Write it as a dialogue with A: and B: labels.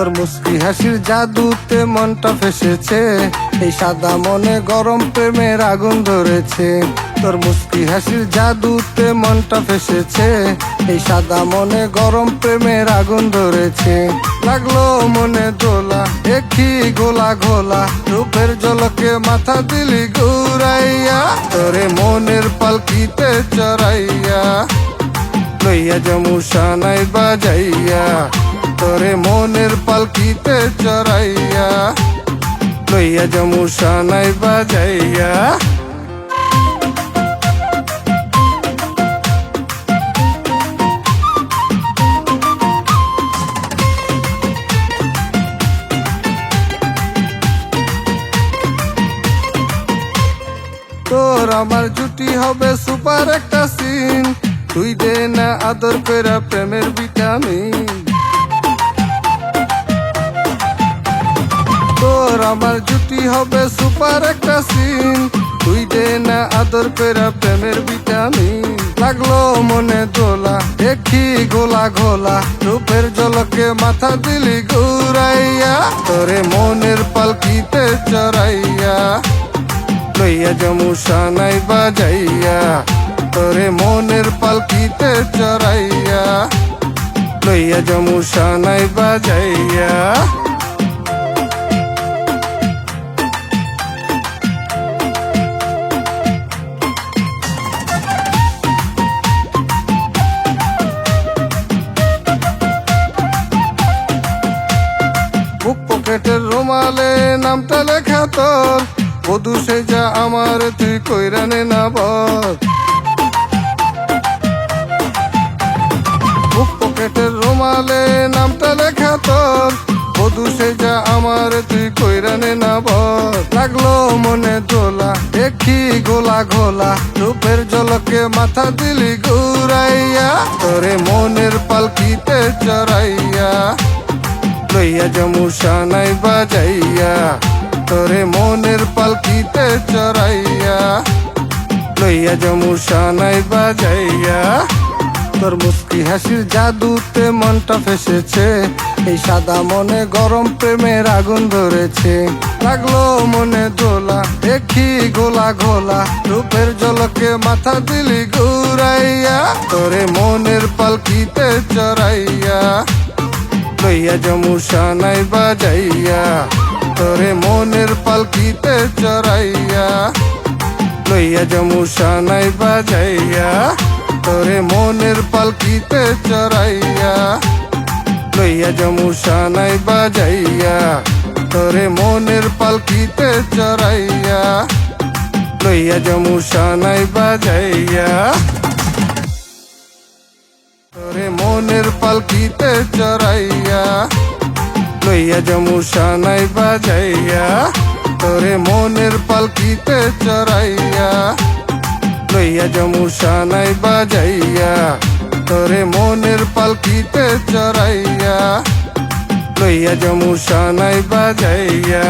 A: তোর মুসকি হাসির জাদুতে মনটা ফেসেছে। এই সাদা মনে গরম প্রেমের আগুন ধরেছে। তোর মুসকি হাসির জাদুতে মনটা ফেসেছে। এই সাদা মনে গরম প্রেমের আগুন ধরেছে। লাগল মনে দোলা দেখি গোলা ঘোলা। রূপের জলকে মাথা দিলি ঘুরাইয়া। তোরে মনের পালকিতে চড়াইয়া। লইয়া জমুষা নাই বাজাইয়া। তোরে মনের পালকিতে চড়াইয়া, লইয়া জমুষা নাই বাজাইয়া। তোর আমার জুটি হবে সুপার একটা সিন তুই দে না আদর পেরা প্রেমের ভিটামিন। তোর আমার জুটি হবে সুপার একটা সিন তুই দে না আদর পেরা প্রেমের ভিটামিন। লাগল মনে দোলা, দেখি গোলা ঘোলা। রূপের জলকে মাথা দিলি ঘুরাইয়া, তোরে মনের পালকিতে চড়াইয়া। লইয়া জমুষা নাই বাজাইয়া, তোরে মনের পালকিতে চড়াইয়া। লইয়া জমুষা নাই বাজাইয়া। পকেটের রুমালে নামটা লেখা তোর। বধু সেজা আমার, তুই কইরানে না বল। পকেটের রুমালে নামটা লেখা তোর। বধু সেজা আমার, তুই কইরানে না বল। লাগল মনে দোলা দেখি গোলা ঘোলা। রূপের জলকে মাথা দিলি ঘুরাইয়া, তোরে মনের পালকিতে চড়াইয়া। লইয়া জমুষা নাই বাজাইয়া। তোরে মনের পালকিতে চড়াইয়া। লইয়া জমুষা নাই বাজাইয়া। তোর মুস্কি হাসির জাদুতে মনটা ফেসেছে। এই সাদা মনে গরম প্রেমের আগুন ধরেছে। লাগল মনে দোলা, দেখি গোলা ঘোলা। রূপের জলকে মাথা দিলি ঘুরাইয়া। তোরে মনের পালকিতে চড়াইয়া। লইয়া জমুষা নাই বাজাইয়া। তোরে মনের পালকিতে চড়াইয়া। লইয়া জমুষা নাই বাজাইয়া। তোরে মনের পালকিতে চড়াইয়া। লইয়া জমুষা নাই বাজাইয়া। তোরে মনের পালকিতে চড়াইয়া। লইয়া জমুষা নাই বাজাইয়া। মনের পালকিতে চড়াইয়া লইয়া জমুষা নাই বাজাইয়া। তোরে মনের পালকিতে চড়াইয়া লইয়া জমুষা নাই বাজাইয়া। তোরে মনের পালকিতে চড়াইয়া লইয়া জমুষা নাই বাজাইয়া।